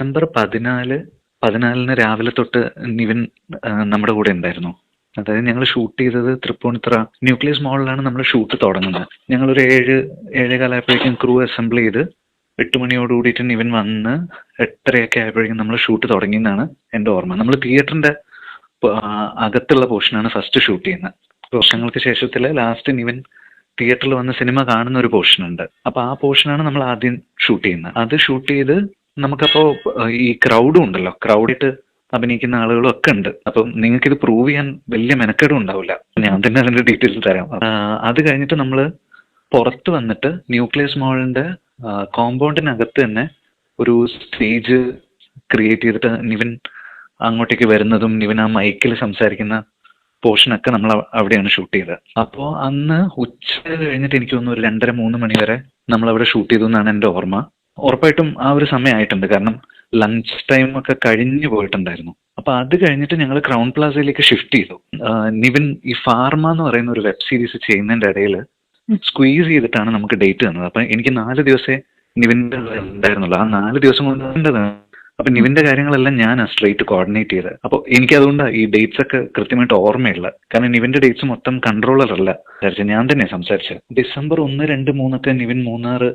December പതിനാല് പതിനാലിന് രാവിലെ തൊട്ട് നിവിൻ നമ്മുടെ കൂടെ ഉണ്ടായിരുന്നു. അതായത് ഞങ്ങൾ ഷൂട്ട് ചെയ്തത് തൃപ്പൂണിത്തറ ന്യൂക്ലിയസ് മോളിലാണ് നമ്മൾ ഷൂട്ട് തുടങ്ങുന്നത്. ഞങ്ങളൊരു ഏഴ് ഏഴേകാലായപ്പോഴേക്കും ക്രൂ അസംബിൾ ചെയ്ത് എട്ട് മണിയോട് കൂടിയിട്ട് നിവിൻ വന്ന് എട്ടരയൊക്കെ ആയപ്പോഴേക്കും നമ്മൾ ഷൂട്ട് തുടങ്ങിയെന്നാണ് എന്റെ ഓർമ്മ. നമ്മൾ തിയേറ്ററിന്റെ അകത്തുള്ള പോർഷനാണ് ഫസ്റ്റ് ഷൂട്ട് ചെയ്യുന്നത്. വർഷങ്ങൾക്ക് ശേഷത്തിൽ ലാസ്റ്റ് നിവിൻ തിയേറ്ററിൽ വന്ന് സിനിമ കാണുന്ന ഒരു പോർഷൻ ഉണ്ട് അപ്പൊ ആ പോർഷനാണ് നമ്മൾ ആദ്യം ഷൂട്ട് ചെയ്യുന്നത്. അത് ഷൂട്ട് ചെയ്ത് നമുക്കപ്പോ ഈ ക്രൗഡും ഉണ്ടല്ലോ. ക്രൗഡിട്ട് അഭിനയിക്കുന്ന ആളുകളും ഒക്കെ ഉണ്ട്. അപ്പം നിങ്ങൾക്ക് ഇത് പ്രൂവ് ചെയ്യാൻ വലിയ മെനക്കേടും ഉണ്ടാവില്ല. ഞാൻ തന്നെ അതിന്റെ ഡീറ്റെയിൽസ് തരാം. അത് കഴിഞ്ഞിട്ട് നമ്മൾ പുറത്ത് വന്നിട്ട് ന്യൂക്ലിയസ് മോളിന്റെ കോമ്പൗണ്ടിനകത്ത് തന്നെ ഒരു സ്റ്റേജ് ക്രിയേറ്റ് ചെയ്തിട്ട് നിവിൻ അങ്ങോട്ടേക്ക് വരുന്നതും നിവിൻ ആ മൈക്കിൽ സംസാരിക്കുന്ന പോർഷനൊക്കെ നമ്മൾ അവിടെയാണ് ഷൂട്ട് ചെയ്തത്. അപ്പോൾ അന്ന് ഉച്ച കഴിഞ്ഞിട്ട് എനിക്ക് തോന്നുന്നു ഒരു രണ്ടര മൂന്ന് മണി വരെ നമ്മൾ അവിടെ ഷൂട്ട് ചെയ്തു എന്നാണ് എന്റെ ഓർമ്മ. ഉറപ്പായിട്ടും ആ ഒരു സമയമായിട്ടുണ്ട്. കാരണം ലഞ്ച് ടൈം ഒക്കെ കഴിഞ്ഞു പോയിട്ടുണ്ടായിരുന്നു. അപ്പൊ അത് കഴിഞ്ഞിട്ട് ഞങ്ങൾ ക്രൗൺ പ്ലാസയിലേക്ക് ഷിഫ്റ്റ് ചെയ്തു. നിവിൻ ഈ ഫാർമ എന്ന് പറയുന്ന ഒരു വെബ് സീരീസ് ചെയ്യുന്നതിന്റെ ഇടയിൽ സ്ക്വീസ് ചെയ്തിട്ടാണ് നമുക്ക് ഡേറ്റ് തന്നത്. അപ്പൊ എനിക്ക് നാല് ദിവസേ നിവിന്റെ ഉണ്ടായിരുന്നുള്ളൂ. ആ നാല് ദിവസം കൊണ്ട് അപ്പൊ നിവിന്റെ കാര്യങ്ങളെല്ലാം ഞാൻ സ്ട്രേറ്റ് കോർഡിനേറ്റ് ചെയ്ത് അപ്പൊ എനിക്ക് അതുകൊണ്ട് ഈ ഡേറ്റ്സ് ഒക്കെ കൃത്യമായിട്ട് ഓർമ്മയില്ല. കാരണം നിവിന്റെ ഡേറ്റ്സ് മൊത്തം കൺട്രോളർ അല്ല. ഞാൻ തന്നെ സംസാരിച്ചത്. ഡിസംബർ ഒന്ന് രണ്ട് മൂന്നൊക്കെ നിവിൻ മൂന്നാറ്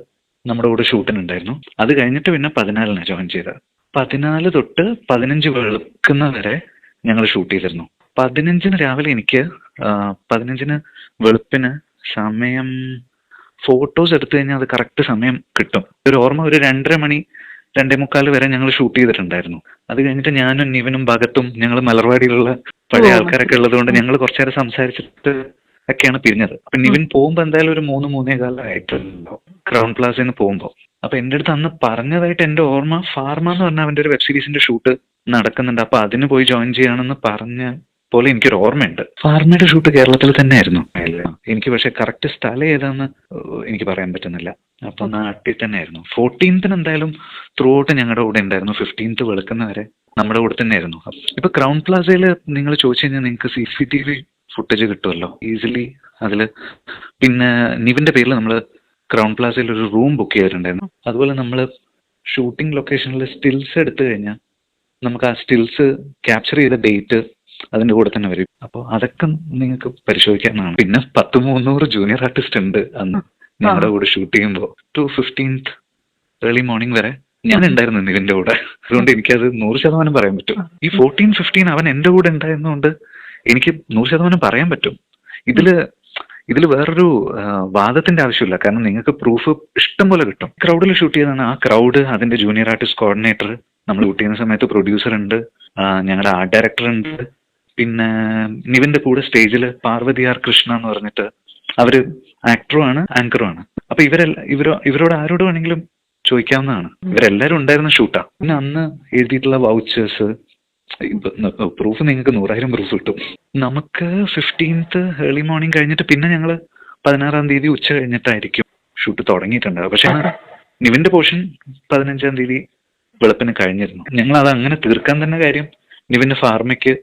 നമ്മുടെ കൂടെ ഷൂട്ടിനുണ്ടായിരുന്നു അത് കഴിഞ്ഞിട്ട് പിന്നെ പതിനാലിന് ജോയിൻ ചെയ്തത്. പതിനാല് തൊട്ട് പതിനഞ്ച് വെളുക്കുന്ന വരെ ഞങ്ങൾ ഷൂട്ട് ചെയ്തിരുന്നു. പതിനഞ്ചിന് രാവിലെ എനിക്ക് പതിനഞ്ചിന് വെളുപ്പിന് സമയം ഫോട്ടോസ് എടുത്തു കഴിഞ്ഞാൽ അത് കറക്റ്റ് സമയം കിട്ടും. ഒരു ഓർമ്മ ഒരു രണ്ടര മണി രണ്ടേ മുക്കാൽ വരെ ഞങ്ങൾ ഷൂട്ട് ചെയ്തിട്ടുണ്ടായിരുന്നു. അത് കഴിഞ്ഞിട്ട് ഞാനും നിവനും ഭഗത്തും ഞങ്ങൾ മലർവാടിയിലുള്ള പഴയ ആൾക്കാരൊക്കെ ഉള്ളത് കൊണ്ട് ഞങ്ങൾ കുറച്ചു നേരം സംസാരിച്ചിട്ട് ഒക്കെയാണ് പിരിഞ്ഞത്. അപ്പൊ നിവിൻ പോകുമ്പോ എന്തായാലും ഒരു മൂന്ന് മൂന്നേ കാലമായിട്ടുണ്ടോ ക്രൗൺ പ്ലാസയിൽ നിന്ന് പോകുമ്പോ. അപ്പൊ എന്റെ അടുത്ത് അന്ന് പറഞ്ഞതായിട്ട് എന്റെ ഓർമ്മ ഫാർമ എന്ന് പറഞ്ഞ അവന്റെ ഒരു വെബ് സീരീസിന്റെ ഷൂട്ട് നടക്കുന്നുണ്ട്. അപ്പൊ അതിന് പോയി ജോയിൻ ചെയ്യണമെന്ന് പറഞ്ഞ പോലെ എനിക്കൊരു ഓർമ്മയുണ്ട്. ഫാർമയുടെ ഷൂട്ട് കേരളത്തിൽ തന്നെ ആയിരുന്നു എനിക്ക് പക്ഷെ കറക്റ്റ് സ്ഥലം ഏതാന്ന് എനിക്ക് പറയാൻ പറ്റുന്നില്ല. അപ്പൊ നാട്ടിൽ തന്നെ ആയിരുന്നു ഫോർട്ടീൻത്തിന് എന്തായാലും ത്രൂ ഔട്ട് ഞങ്ങളുടെ കൂടെ ഉണ്ടായിരുന്നു. ഫിഫ്റ്റീൻത്ത് വെളുക്കുന്ന വരെ നമ്മുടെ കൂടെ തന്നെ ആയിരുന്നു ഇപ്പൊ ക്രൗൺ പ്ലാസയിൽ നിങ്ങൾ ചോദിച്ചു കഴിഞ്ഞാൽ നിങ്ങൾക്ക് C C T V footage കിട്ടുമല്ലോ. ഈസിലി അതിൽ പിന്നെ നിവിന്റെ പേരിൽ നമ്മൾ ക്രൗൺ പ്ലാസയിൽ ഒരു റൂം ബുക്ക് ചെയ്തിട്ടുണ്ടായിരുന്നു. അതുപോലെ നമ്മൾ ഷൂട്ടിംഗ് ലൊക്കേഷനിൽ സ്റ്റിൽസ് എടുത്തു കഴിഞ്ഞാൽ നമുക്ക് ആ സ്റ്റിൽസ് ക്യാപ്ചർ ചെയ്ത ഡേറ്റ് അതിന്റെ കൂടെ തന്നെ വരും. അപ്പോൾ അതൊക്കെ നിങ്ങൾക്ക് പരിശോധിക്കാനാണ്. പിന്നെ പത്ത് മൂന്നൂറ് ജൂനിയർ ആർട്ടിസ്റ്റ് ഉണ്ട് അന്ന് ഞങ്ങളുടെ കൂടെ ഷൂട്ട് ചെയ്യുമ്പോൾ. ടു ഫിഫ്റ്റീൻത്ത് ഏർലി മോർണിംഗ് വരെ ഞാൻ ഉണ്ടായിരുന്നു നിവിന്റെ കൂടെ. അതുകൊണ്ട് എനിക്കത് നൂറ് ശതമാനം പറയാൻ പറ്റും. ഈ ഫോർട്ടീൻ ഫിഫ്റ്റീൻ അവൻ എന്റെ കൂടെ ഉണ്ടായിരുന്നതുകൊണ്ട് എനിക്ക് നൂറ് ശതമാനം പറയാൻ പറ്റും. ഇതിൽ ഇതിൽ വേറൊരു വാദത്തിന്റെ ആവശ്യമില്ല. കാരണം നിങ്ങൾക്ക് പ്രൂഫ് ഇഷ്ടം പോലെ കിട്ടും ക്രൗഡിൽ ഷൂട്ട് ചെയ്തതാണ് ആ ക്രൗഡ് അതിന്റെ ജൂനിയർ ആർട്ടിസ്റ്റ് കോർഡിനേറ്റർ നമ്മൾ ഷൂട്ട് ചെയ്യുന്ന സമയത്ത് പ്രൊഡ്യൂസർ ഉണ്ട്. ഞങ്ങളുടെ ആർട്ട് ഡയറക്ടർ ഉണ്ട്. പിന്നെ നിവിന്റെ കൂടെ സ്റ്റേജിൽ പാർവതി ആർ കൃഷ്ണ എന്ന് പറഞ്ഞിട്ട് അവർ ആക്ടറും ആണ് ആങ്കറും ആണ്. അപ്പൊ ഇവരെ ഇവരോ ഇവരോട് ആരോട് വേണമെങ്കിലും ചോദിക്കാവുന്നതാണ്. ഇവരെല്ലാരും ഉണ്ടായിരുന്ന ഷൂട്ടാ പിന്നെ അന്ന് എഴുതിയിട്ടുള്ള വൗച്ചേഴ്സ് പ്രൂഫ് നിങ്ങൾക്ക് നൂറായിരം പ്രൂഫ് കിട്ടും. നമുക്ക് ഫിഫ്റ്റീൻത്ത് ഏർലി മോർണിംഗ് കഴിഞ്ഞിട്ട് പിന്നെ ഞങ്ങൾ പതിനാറാം തീയതി ഉച്ച കഴിഞ്ഞിട്ടായിരിക്കും ഷൂട്ട് തുടങ്ങിയിട്ടുണ്ടാവുക പക്ഷെ നിവിന്റെ പോർഷൻ പതിനഞ്ചാം തീയതി വെളുപ്പിന് കഴിഞ്ഞിരുന്നു. ഞങ്ങൾ അത് അങ്ങനെ തീർക്കാൻ തന്നെ കാര്യം നിവിന്റെ ഫാർമയ്ക്ക്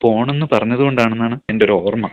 പോണെന്ന് പറഞ്ഞതുകൊണ്ടാണെന്നാണ് എന്റെ ഒരു ഓർമ്മ.